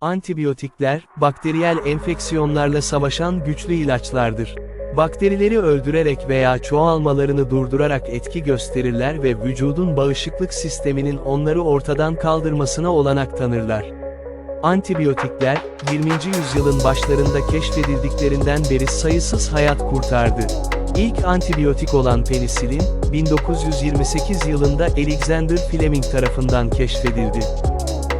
Antibiyotikler, bakteriyel enfeksiyonlarla savaşan güçlü ilaçlardır. Bakterileri öldürerek veya çoğalmalarını durdurarak etki gösterirler ve vücudun bağışıklık sisteminin onları ortadan kaldırmasına olanak tanırlar. Antibiyotikler, 20. yüzyılın başlarında keşfedildiklerinden beri sayısız hayat kurtardı. İlk antibiyotik olan penisilin, 1928 yılında Alexander Fleming tarafından keşfedildi.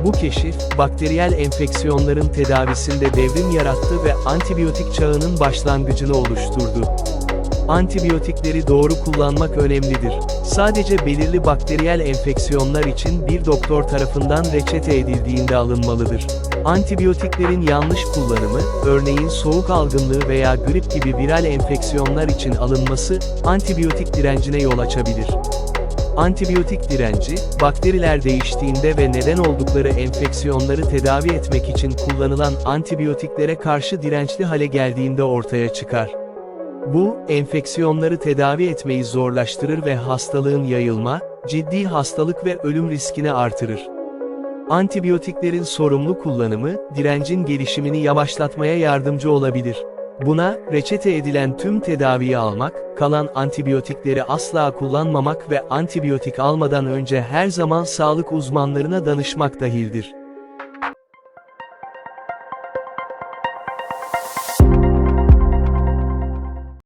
Bu keşif, bakteriyel enfeksiyonların tedavisinde devrim yarattı ve antibiyotik çağının başlangıcını oluşturdu. Antibiyotikleri doğru kullanmak önemlidir. Sadece belirli bakteriyel enfeksiyonlar için bir doktor tarafından reçete edildiğinde alınmalıdır. Antibiyotiklerin yanlış kullanımı, örneğin soğuk algınlığı veya grip gibi viral enfeksiyonlar için alınması, antibiyotik direncine yol açabilir. Antibiyotik direnci, bakteriler değiştiğinde ve neden oldukları enfeksiyonları tedavi etmek için kullanılan antibiyotiklere karşı dirençli hale geldiğinde ortaya çıkar. Bu, enfeksiyonları tedavi etmeyi zorlaştırır ve hastalığın yayılma, ciddi hastalık ve ölüm riskini artırır. Antibiyotiklerin sorumlu kullanımı, direncin gelişimini yavaşlatmaya yardımcı olabilir. Buna, reçete edilen tüm tedaviyi almak, kalan antibiyotikleri asla kullanmamak ve antibiyotik almadan önce her zaman sağlık uzmanlarına danışmak dahildir.